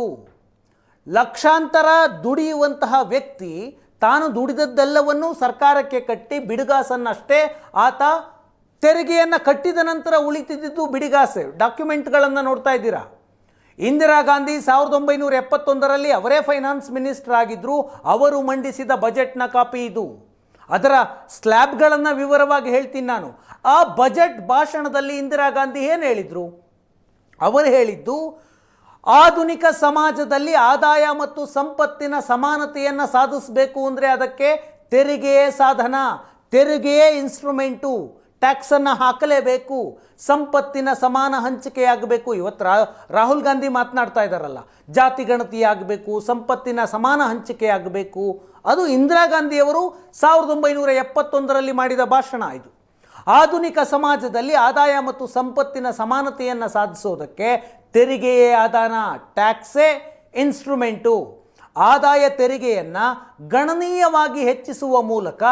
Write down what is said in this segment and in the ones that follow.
ಆಗಿತ್ತು ಲಕ್ಷಾಂತರ ದುಡಿಯುವಂತಹ ವ್ಯಕ್ತಿ ತಾನು ದುಡಿದದ್ದೆಲ್ಲವನ್ನೂ ಸರ್ಕಾರಕ್ಕೆ ಕಟ್ಟಿ ಬಿಡುಗಾಸನ್ನಷ್ಟೇ ಆತ ತೆರಿಗೆಯನ್ನು ಕಟ್ಟಿದ ನಂತರ ಉಳಿತಿದ್ದು ಬಿಡಿಗಾಸೆ. ಡಾಕ್ಯುಮೆಂಟ್ಗಳನ್ನು ನೋಡ್ತಾ ಇದ್ದೀರಾ? ಇಂದಿರಾ ಗಾಂಧಿ ಸಾವಿರದ ಒಂಬೈನೂರ ಎಪ್ಪತ್ತೊಂದರಲ್ಲಿ ಅವರೇ ಫೈನಾನ್ಸ್ ಮಿನಿಸ್ಟರ್ ಆಗಿದ್ದರು ಅವರು ಮಂಡಿಸಿದ ಬಜೆಟ್ನ ಕಾಪಿ ಇದು. ಅದರ ಸ್ಲ್ಯಾಬ್ಗಳನ್ನು ವಿವರವಾಗಿ ಹೇಳ್ತೀನಿ ನಾನು. ಆ ಬಜೆಟ್ ಭಾಷಣದಲ್ಲಿ ಇಂದಿರಾ ಗಾಂಧಿ ಏನು ಹೇಳಿದರು? ಅವರು ಹೇಳಿದ್ದು ಆಧುನಿಕ ಸಮಾಜದಲ್ಲಿ ಆದಾಯ ಮತ್ತು ಸಂಪತ್ತಿನ ಸಮಾನತೆಯನ್ನು ಸಾಧಿಸಬೇಕು ಅಂದರೆ ಅದಕ್ಕೆ ತೆರಿಗೆಯೇ ಸಾಧನ, ತೆರಿಗೆಯೇ ಇನ್ಸ್ಟ್ರೂಮೆಂಟು ಟ್ಯಾಕ್ಸನ್ನು ಹಾಕಲೇಬೇಕು, ಸಂಪತ್ತಿನ ಸಮಾನ ಹಂಚಿಕೆಯಾಗಬೇಕು. ಇವತ್ತು ರಾಹುಲ್ ಗಾಂಧಿ ಮಾತನಾಡ್ತಾ ಇದ್ದಾರಲ್ಲ, ಜಾತಿ ಗಣತಿ ಆಗಬೇಕು ಸಂಪತ್ತಿನ ಸಮಾನ ಹಂಚಿಕೆಯಾಗಬೇಕು. ಅದು ಇಂದಿರಾ ಗಾಂಧಿಯವರು ಸಾವಿರದ ಒಂಬೈನೂರ ಎಪ್ಪತ್ತೊಂದರಲ್ಲಿ ಮಾಡಿದ ಭಾಷಣ ಇದು. ಆಧುನಿಕ ಸಮಾಜದಲ್ಲಿ ಆದಾಯ ಮತ್ತು ಸಂಪತ್ತಿನ ಸಮಾನತೆಯನ್ನು ಸಾಧಿಸೋದಕ್ಕೆ ತೆರಿಗೆಯೇ ಆದಾನ, ಟ್ಯಾಕ್ಸೇ ಇನ್ಸ್ಟ್ರೂಮೆಂಟು. ಆದಾಯ ತೆರಿಗೆಯನ್ನು ಗಣನೀಯವಾಗಿ ಹೆಚ್ಚಿಸುವ ಮೂಲಕ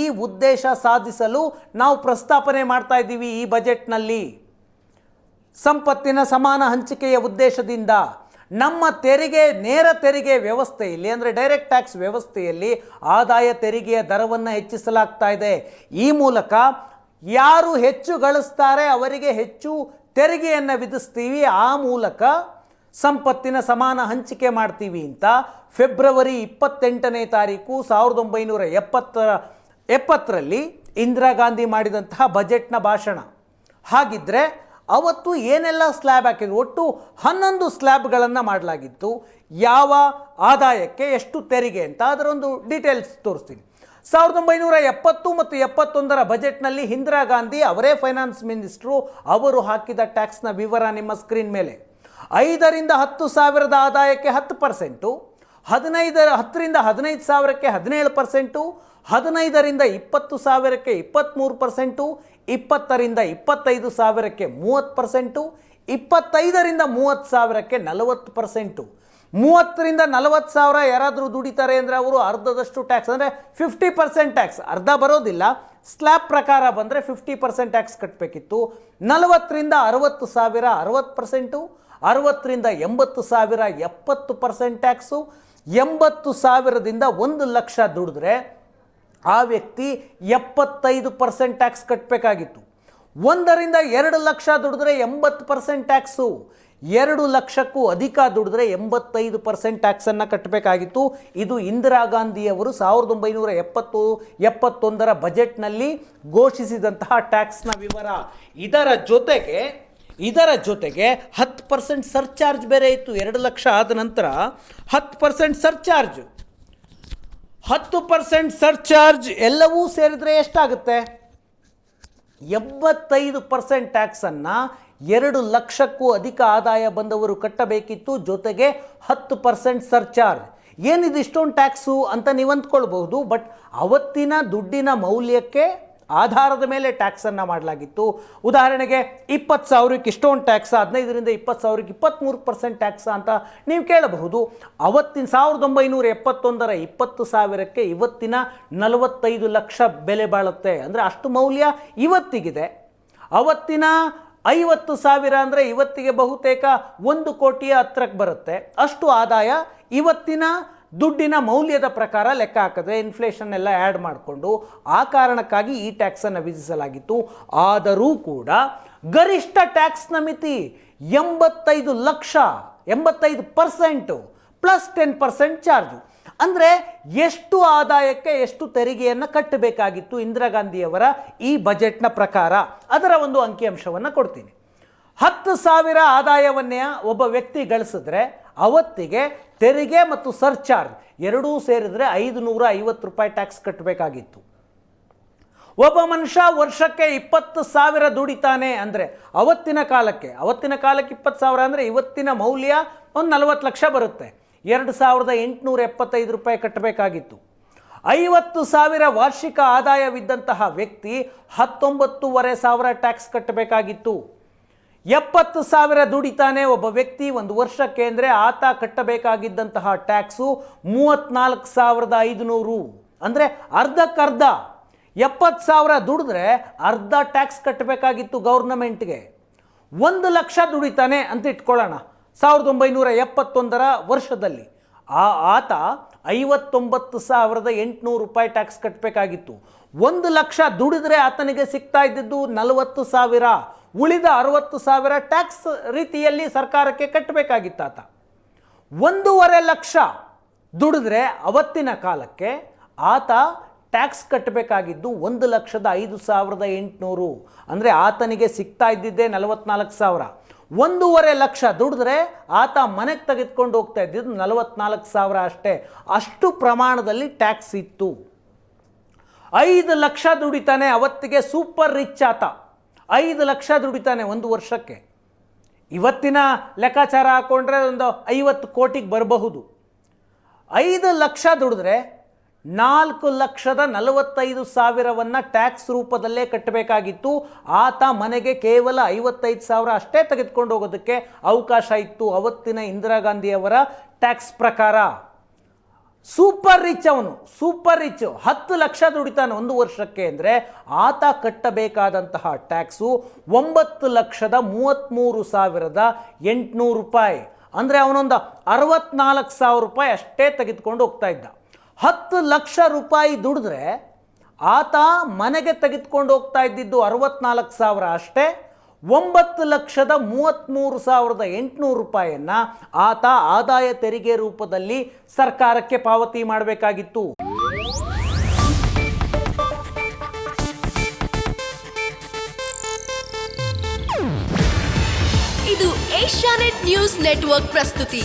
ಈ ಉದ್ದೇಶ ಸಾಧಿಸಲು ನಾವು ಪ್ರಸ್ತಾಪನೆ ಮಾಡ್ತಾ ಇದ್ದೀವಿ ಈ ಬಜೆಟ್ನಲ್ಲಿ. ಸಂಪತ್ತಿನ ಸಮಾನ ಹಂಚಿಕೆಯ ಉದ್ದೇಶದಿಂದ ನಮ್ಮ ತೆರಿಗೆ, ನೇರ ತೆರಿಗೆ ವ್ಯವಸ್ಥೆಯಲ್ಲಿ, ಅಂದರೆ ಡೈರೆಕ್ಟ್ ಟ್ಯಾಕ್ಸ್ ವ್ಯವಸ್ಥೆಯಲ್ಲಿ ಆದಾಯ ತೆರಿಗೆಯ ದರವನ್ನು ಹೆಚ್ಚಿಸಲಾಗ್ತಾ ಇದೆ. ಈ ಮೂಲಕ ಯಾರು ಹೆಚ್ಚು ಗಳಿಸ್ತಾರೆ ಅವರಿಗೆ ಹೆಚ್ಚು ತೆರಿಗೆಯನ್ನು ವಿಧಿಸ್ತೀವಿ. ಆ ಮೂಲಕ ಸಂಪತ್ತಿನ ಸಮಾನ ಹಂಚಿಕೆ ಮಾಡ್ತೀವಿ ಅಂತ ಫೆಬ್ರವರಿ ಇಪ್ಪತ್ತೆಂಟನೇ ತಾರೀಕು ಸಾವಿರದ ಒಂಬೈನೂರ ಎಪ್ಪತ್ತರ ಎಪ್ಪತ್ತರಲ್ಲಿ ಇಂದಿರಾ ಗಾಂಧಿ ಮಾಡಿದಂತಹ ಬಜೆಟ್ನ ಭಾಷಣ. ಹಾಗಿದ್ರೆ ಅವತ್ತು ಏನೆಲ್ಲ ಸ್ಲ್ಯಾಬ್ ಹಾಕಿದ್ರು? ಒಟ್ಟು ಹನ್ನೊಂದು ಸ್ಲ್ಯಾಬ್ಗಳನ್ನು ಮಾಡಲಾಗಿತ್ತು. ಯಾವ ಆದಾಯಕ್ಕೆ ಎಷ್ಟು ತೆರಿಗೆ ಅಂತ ಅದರೊಂದು ಡೀಟೇಲ್ಸ್ ತೋರಿಸ್ತೀನಿ. ಸಾವಿರದ ಒಂಬೈನೂರ ಎಪ್ಪತ್ತು ಮತ್ತು ಎಪ್ಪತ್ತೊಂದರ ಬಜೆಟ್ನಲ್ಲಿ ಇಂದಿರಾ ಗಾಂಧಿ ಅವರೇ ಫೈನಾನ್ಸ್ ಮಿನಿಸ್ಟ್ರು, ಅವರು ಹಾಕಿದ ಟ್ಯಾಕ್ಸ್ನ ವಿವರ ನಿಮ್ಮ ಸ್ಕ್ರೀನ್ ಮೇಲೆ. ಐದರಿಂದ ಹತ್ತು ಸಾವಿರದ ಆದಾಯಕ್ಕೆ ಹತ್ತು ಪರ್ಸೆಂಟು, ಹದಿನೈದರ, ಹತ್ತರಿಂದ ಹದಿನೈದು ಸಾವಿರಕ್ಕೆ ಹದಿನೇಳು ಪರ್ಸೆಂಟು, ಹದಿನೈದರಿಂದ ಇಪ್ಪತ್ತು ಸಾವಿರಕ್ಕೆ ಇಪ್ಪತ್ತ್ಮೂರು ಪರ್ಸೆಂಟು, ಇಪ್ಪತ್ತರಿಂದ ಇಪ್ಪತ್ತೈದು ಸಾವಿರಕ್ಕೆ ಮೂವತ್ತು ಪರ್ಸೆಂಟು, ಇಪ್ಪತ್ತೈದರಿಂದ ಮೂವತ್ತು ಸಾವಿರಕ್ಕೆ ನಲವತ್ತು ಪರ್ಸೆಂಟು. ಮೂವತ್ತರಿಂದ ನಲವತ್ತು ಸಾವಿರ ಯಾರಾದರೂ ದುಡಿತಾರೆ ಅಂದರೆ ಅವರು ಅರ್ಧದಷ್ಟು ಟ್ಯಾಕ್ಸ್ ಅಂದರೆ ಫಿಫ್ಟಿ ಪರ್ಸೆಂಟ್ ಟ್ಯಾಕ್ಸ್ ಅರ್ಧ ಬರೋದಿಲ್ಲ. ಸ್ಲ್ಯಾಬ್ ಪ್ರಕಾರ ಬಂದರೆ ಫಿಫ್ಟಿ ಪರ್ಸೆಂಟ್ ಟ್ಯಾಕ್ಸ್ ಕಟ್ಟಬೇಕಿತ್ತು ನಲವತ್ತರಿಂದ ಅರವತ್ತು ಸಾವಿರ ಅರವತ್ತು ಪರ್ಸೆಂಟು ಅರವತ್ತರಿಂದ ಎಂಬತ್ತು ಸಾವಿರ ಎಪ್ಪತ್ತು ಪರ್ಸೆಂಟ್ ಟ್ಯಾಕ್ಸು ಎಂಬತ್ತು ಸಾವಿರದಿಂದ ಒಂದು ಲಕ್ಷ ದುಡಿದ್ರೆ ಆ ವ್ಯಕ್ತಿ ಎಪ್ಪತ್ತೈದು ಪರ್ಸೆಂಟ್ ಟ್ಯಾಕ್ಸ್ ಕಟ್ಟಬೇಕಾಗಿತ್ತು ಒಂದರಿಂದ ಎರಡು ಲಕ್ಷ ದುಡಿದ್ರೆ ಎಂಬತ್ತು ಪರ್ಸೆಂಟ್ ಟ್ಯಾಕ್ಸು ಎರಡು ಲಕ್ಷಕ್ಕೂ ಅಧಿಕ ದುಡಿದ್ರೆ ಎಂಬತ್ತೈದು ಪರ್ಸೆಂಟ್ ಟ್ಯಾಕ್ಸನ್ನು ಕಟ್ಟಬೇಕಾಗಿತ್ತು. ಇದು ಇಂದಿರಾ ಗಾಂಧಿಯವರು ಸಾವಿರದ ಒಂಬೈನೂರ ಎಪ್ಪತ್ತು, ಎಪ್ಪತ್ತೊಂದರ ಬಜೆಟ್ನಲ್ಲಿ ಘೋಷಿಸಿದಂತಹ ಟ್ಯಾಕ್ಸ್ನ ವಿವರ. ಇದರ ಜೊತೆಗೆ ಇದರ ಜೊತೆಗೆ ಹತ್ತು ಪರ್ಸೆಂಟ್ ಸರ್ಚಾರ್ಜ್ ಬೇರೆ ಇತ್ತು. ಎರಡು ಲಕ್ಷ ಆದ ನಂತರ ಹತ್ತು ಪರ್ಸೆಂಟ್ ಸರ್ಚಾರ್ಜ್. ಹತ್ತು ಪರ್ಸೆಂಟ್ ಸರ್ಚಾರ್ಜ್ ಎಲ್ಲವೂ ಸೇರಿದರೆ ಎಷ್ಟಾಗುತ್ತೆ? ಎಂಬತ್ತೈದು ಪರ್ಸೆಂಟ್ ಟ್ಯಾಕ್ಸನ್ನು ಎರಡು ಲಕ್ಷಕ್ಕೂ ಅಧಿಕ ಆದಾಯ ಬಂದವರು ಕಟ್ಟಬೇಕಿತ್ತು, ಜೊತೆಗೆ ಹತ್ತು ಪರ್ಸೆಂಟ್ ಸರ್ಚಾರ್ಜ್. ಏನಿದು ಇಷ್ಟೊಂದು ಟ್ಯಾಕ್ಸು ಅಂತ ನೀವು ಅಂದ್ಕೊಳ್ಬಹುದು, ಬಟ್ ಅವತ್ತಿನ ದುಡ್ಡಿನ ಮೌಲ್ಯಕ್ಕೆ ಆಧಾರದ ಮೇಲೆ ಟ್ಯಾಕ್ಸನ್ನು ಮಾಡಲಾಗಿತ್ತು. ಉದಾಹರಣೆಗೆ ಇಪ್ಪತ್ತು ಸಾವಿರಕ್ಕೆ ಇಷ್ಟೊಂದು ಟ್ಯಾಕ್ಸ್, ಹದಿನೈದರಿಂದ ಇಪ್ಪತ್ತು ಸಾವಿರಕ್ಕೆ ಇಪ್ಪತ್ತ್ಮೂರು ಪರ್ಸೆಂಟ್ ಟ್ಯಾಕ್ಸ್ ಅಂತ ನೀವು ಕೇಳಬಹುದು. ಅವತ್ತಿನ ಸಾವಿರದ ಒಂಬೈನೂರ ಎಪ್ಪತ್ತೊಂದರ ಇಪ್ಪತ್ತು ಸಾವಿರಕ್ಕೆ ಇವತ್ತಿನ ನಲವತ್ತೈದು ಲಕ್ಷ ಬೆಲೆ ಬಾಳುತ್ತೆ. ಅಂದರೆ ಅಷ್ಟು ಮೌಲ್ಯ ಇವತ್ತಿಗಿದೆ. ಅವತ್ತಿನ ಐವತ್ತು ಸಾವಿರ ಅಂದರೆ ಇವತ್ತಿಗೆ ಬಹುತೇಕ ಒಂದು ಕೋಟಿಯ ಹತ್ರಕ್ಕೆ ಬರುತ್ತೆ. ಅಷ್ಟು ಆದಾಯ ಇವತ್ತಿನ ದುಡ್ಡಿನ ಮೌಲ್ಯದ ಪ್ರಕಾರ ಲೆಕ್ಕ ಹಾಕಿದ್ರೆ ಇನ್ಫ್ಲೇಷನ್ ಎಲ್ಲ ಆ್ಯಡ್ ಮಾಡಿಕೊಂಡು ಆ ಕಾರಣಕ್ಕಾಗಿ ಈ ಟ್ಯಾಕ್ಸನ್ನು ವಿಧಿಸಲಾಗಿತ್ತು. ಆದರೂ ಕೂಡ ಗರಿಷ್ಠ ಟ್ಯಾಕ್ಸ್ನ ಮಿತಿ ಎಂಬತ್ತೈದು ಲಕ್ಷ, ಎಂಬತ್ತೈದು percent plus ten percent charge ಅಂದರೆ ಎಷ್ಟು ಆದಾಯಕ್ಕೆ ಎಷ್ಟು ತೆರಿಗೆಯನ್ನು ಕಟ್ಟಬೇಕಾಗಿತ್ತು ಇಂದಿರಾ ಗಾಂಧಿಯವರ ಈ ಬಜೆಟ್ನ ಪ್ರಕಾರ? ಅದರ ಒಂದು ಅಂಕಿಅಂಶವನ್ನು ಕೊಡ್ತೀನಿ. ಹತ್ತು ಸಾವಿರ ಆದಾಯವನ್ನೇ ಒಬ್ಬ ವ್ಯಕ್ತಿ ಗಳಿಸಿದ್ರೆ ಅವತ್ತಿಗೆ ತೆರಿಗೆ ಮತ್ತು ಸರ್ಚಾರ್ಜ್ ಎರಡೂ ಸೇರಿದ್ರೆ ಐದು ನೂರ ಐವತ್ತು ರೂಪಾಯಿ ಟ್ಯಾಕ್ಸ್ ಕಟ್ಟಬೇಕಾಗಿತ್ತು ಒಬ್ಬ ಮನುಷ್ಯ ವರ್ಷಕ್ಕೆ ಇಪ್ಪತ್ತು ಸಾವಿರ ದುಡಿತಾನೆ ಅಂದರೆ ಅವತ್ತಿನ ಕಾಲಕ್ಕೆ ಅವತ್ತಿನ ಕಾಲಕ್ಕೆ ಇಪ್ಪತ್ತು ಸಾವಿರ ಅಂದರೆ ಇವತ್ತಿನ ಮೌಲ್ಯ ಒಂದು ನಲವತ್ತು ಲಕ್ಷ ಬರುತ್ತೆ. ಎರಡು ಸಾವಿರದ ಎಂಟುನೂರ ಎಪ್ಪತ್ತೈದು ರೂಪಾಯಿ ಕಟ್ಟಬೇಕಾಗಿತ್ತು. ಐವತ್ತು ಸಾವಿರ ವಾರ್ಷಿಕ ಆದಾಯವಿದ್ದಂತಹ ವ್ಯಕ್ತಿ ಹತ್ತೊಂಬತ್ತೂವರೆ ಸಾವಿರ ಟ್ಯಾಕ್ಸ್ ಕಟ್ಟಬೇಕಾಗಿತ್ತು. ಎಪ್ಪತ್ತು ಸಾವಿರ ದುಡಿತಾನೆ ಒಬ್ಬ ವ್ಯಕ್ತಿ ಒಂದು ವರ್ಷಕ್ಕೆ ಅಂದರೆ ಆತ ಕಟ್ಟಬೇಕಾಗಿದ್ದಂತಹ ಟ್ಯಾಕ್ಸು ಮೂವತ್ತ್ನಾಲ್ಕು ಸಾವಿರದ ಐದುನೂರು. ಅಂದರೆ ಅರ್ಧಕ್ಕರ್ಧ. ಎಪ್ಪತ್ತು ಸಾವಿರ ದುಡಿದ್ರೆ ಅರ್ಧ ಟ್ಯಾಕ್ಸ್ ಕಟ್ಟಬೇಕಾಗಿತ್ತು ಗೌರ್ನಮೆಂಟ್ಗೆ. ಒಂದು ಲಕ್ಷ ದುಡಿತಾನೆ ಅಂತ ಇಟ್ಕೊಳ್ಳೋಣ. ಸಾವಿರದ ಒಂಬೈನೂರ ಎಪ್ಪತ್ತೊಂದರ ವರ್ಷದಲ್ಲಿ ಆ ಆತ ಐವತ್ತೊಂಬತ್ತು ಸಾವಿರದ ಎಂಟುನೂರು ರೂಪಾಯಿ ಟ್ಯಾಕ್ಸ್ ಕಟ್ಟಬೇಕಾಗಿತ್ತು ಒಂದು ಲಕ್ಷ ದುಡಿದ್ರೆ ಆತನಿಗೆ ಸಿಗ್ತಾ ಇದ್ದಿದ್ದು ನಲವತ್ತು ಸಾವಿರ. ಉಳಿದ ಅರವತ್ತು ಸಾವಿರ ಟ್ಯಾಕ್ಸ್ ರೀತಿಯಲ್ಲಿ ಸರ್ಕಾರಕ್ಕೆ ಕಟ್ಟಬೇಕಾಗಿತ್ತು ಆತ. ಒಂದೂವರೆ ಲಕ್ಷ ದುಡಿದ್ರೆ ಅವತ್ತಿನ ಕಾಲಕ್ಕೆ ಆತ ಟ್ಯಾಕ್ಸ್ ಕಟ್ಟಬೇಕಾಗಿದ್ದು ಒಂದು ಲಕ್ಷದ ಐದು ಸಾವಿರದ ಎಂಟುನೂರು. ಅಂದರೆ ಆತನಿಗೆ ಸಿಗ್ತಾ ಇದ್ದಿದ್ದೇ ನಲವತ್ನಾಲ್ಕು ಸಾವಿರ. ಒಂದೂವರೆ ಲಕ್ಷ ದುಡಿದ್ರೆ ಆತ ಮನೆಗೆ ತೆಗೆದುಕೊಂಡು ಹೋಗ್ತಾ ಇದ್ದಿದ್ದು ನಲವತ್ನಾಲ್ಕು ಸಾವಿರ ಅಷ್ಟೇ. ಅಷ್ಟು ಪ್ರಮಾಣದಲ್ಲಿ ಟ್ಯಾಕ್ಸ್ ಇತ್ತು. ಐದು ಲಕ್ಷ ದುಡಿತಾನೆ ಅವತ್ತಿಗೆ ಸೂಪರ್ ರಿಚ್ ಆತ. ಐದು ಲಕ್ಷ ದುಡಿತಾನೆ ಒಂದು ವರ್ಷಕ್ಕೆ. ಇವತ್ತಿನ ಲೆಕ್ಕಾಚಾರ ಹಾಕೊಂಡ್ರೆ ಒಂದು ಐವತ್ತು ಕೋಟಿಗೆ ಬರಬಹುದು. ಐದು ಲಕ್ಷ ದುಡಿದ್ರೆ ನಾಲ್ಕು ಲಕ್ಷದ ನಲವತ್ತೈದು ಸಾವಿರವನ್ನು ಟ್ಯಾಕ್ಸ್ ರೂಪದಲ್ಲೇ ಕಟ್ಟಬೇಕಾಗಿತ್ತು. ಆತ ಮನೆಗೆ ಕೇವಲ ಐವತ್ತೈದು ಸಾವಿರ ಅಷ್ಟೇ ತೆಗೆದುಕೊಂಡು ಹೋಗೋದಕ್ಕೆ ಅವಕಾಶ ಇತ್ತು. ಅವತ್ತಿನ ಇಂದಿರಾ ಗಾಂಧಿಯವರ ಟ್ಯಾಕ್ಸ್ ಪ್ರಕಾರ. ಸೂಪರ್ ರಿಚ್ ಅವನು, ಸೂಪರ್ ರಿಚ್. ಹತ್ತು ಲಕ್ಷ ದುಡಿತಾನೆ ಒಂದು ವರ್ಷಕ್ಕೆ ಅಂದರೆ ಆತ ಕಟ್ಟಬೇಕಾದಂತಹ ಟ್ಯಾಕ್ಸು ಒಂಬತ್ತು ಲಕ್ಷದ ಮೂವತ್ತ್ಮೂರು ಸಾವಿರದ ಎಂಟುನೂರು ರೂಪಾಯಿ. ಅಂದರೆ ಅವನೊಂದು ಅರವತ್ನಾಲ್ಕು ಸಾವಿರ ರೂಪಾಯಿ ಅಷ್ಟೇ ತೆಗೆದುಕೊಂಡು ಹೋಗ್ತಾ ಇದ್ದ. ಹತ್ತು ಲಕ್ಷ ರೂಪಾಯಿ ದುಡಿದ್ರೆ ಆತ ಮನೆಗೆ ತೆಗೆದುಕೊಂಡು ಹೋಗ್ತಾ ಇದ್ದಿದ್ದು ಅರವತ್ನಾಲ್ಕು ಸಾವಿರ ಅಷ್ಟೇ. ಒಂಬತ್ತು ಲಕ್ಷದ ಮೂವತ್ತ್ಮೂರು ಸಾವಿರದ ಎಂಟುನೂರು ರೂಪಾಯಿಯನ್ನು ಆತ ಆದಾಯ ತೆರಿಗೆ ರೂಪದಲ್ಲಿ ಸರ್ಕಾರಕ್ಕೆ ಪಾವತಿ ಮಾಡಬೇಕಾಗಿತ್ತು. ಇದು ಏಷ್ಯಾನೆಟ್ ನ್ಯೂಸ್ ನೆಟ್ವರ್ಕ್ ಪ್ರಸ್ತುತಿ.